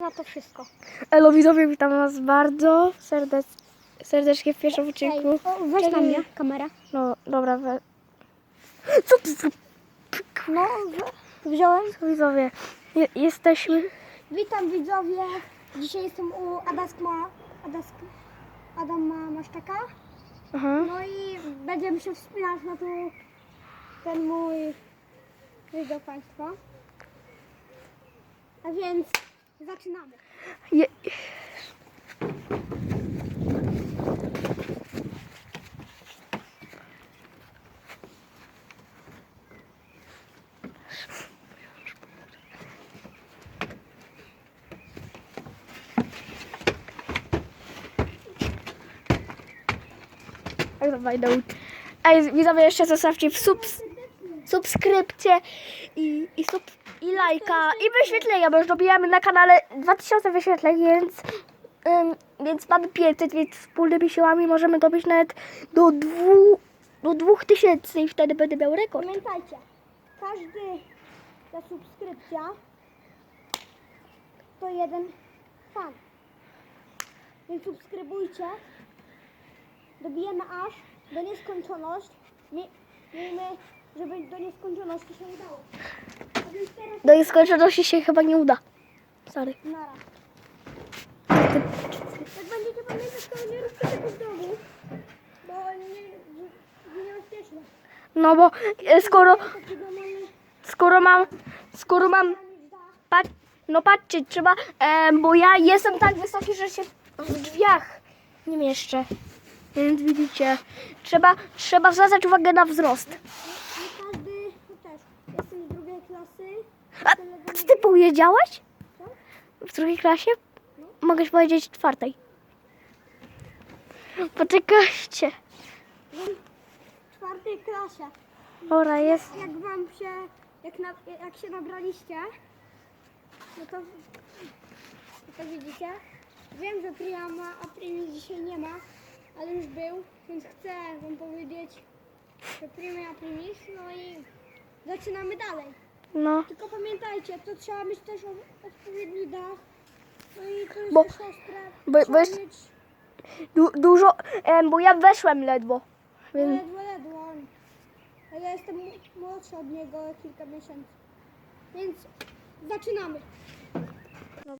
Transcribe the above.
na to wszystko. Elo widzowie, witam was bardzo serdec serdecznie w pierwszym odcinku. Ej, weź na mnie kamera. No dobra, we... Co ty za... No, wziąłem. widzowie? Je jesteśmy... Witam widzowie. Dzisiaj jestem u Adaskma, Adask, Adama Maszczaka. Aha. No i będziemy się wspinać na tu ten mój do Państwa. A więc zaczynamy. Je... Tak, dawaj, dawaj. Ej, widzowie, jeszcze zostawcie w subs subskrypcję i, i, sub, lajka i wyświetlenia, bo już dobijamy na kanale 2000 wyświetleń, więc, ym, więc mamy 500, więc wspólnymi siłami możemy dobić nawet do, dwu, do 2000 i wtedy będę miał rekord. Pamiętajcie, każdy ta subskrypcja to jeden fan. Więc subskrybujcie. Dobijemy aż do nieskończoności. Mie- Miejmy, żeby do nieskończoności się udało. Do nieskończoności się chyba nie uda. Sorry. nara. Jak będziecie pamiętać, to nie róbcie tego w domu, bo nie, nie, niebezpieczne. No bo e, skoro, skoro mam, skoro mam, pat, no patrzcie, trzeba, e, bo ja jestem tak wysoki, że się w drzwiach nie mieszczę. Więc widzicie, trzeba, trzeba zwracać uwagę na wzrost. Nie każdy, no też, jestem z drugiej klasy. A ty powiedziałaś? W drugiej klasie? Mogę powiedzieć w czwartej. Poczekajcie. W czwartej klasie. Ora jest. Jak wam się, jak, na, jak się nabraliście, no to, no to widzicie. Wiem, że Priama, a Primi dzisiaj nie ma, ale już był, więc chcę wam powiedzieć, że Primi, a Primis, no i zaczynamy dalej. No. Tylko pamiętajcie, to trzeba mieć też odpowiedni dach. No i to jest Bo- też bo- bo trzeba jest- mieć Du, dużo, em, bo ja weszłem ledwo. Więc ledwo, ledwo. A ja jestem młodszy od niego o kilka miesięcy. Więc zaczynamy.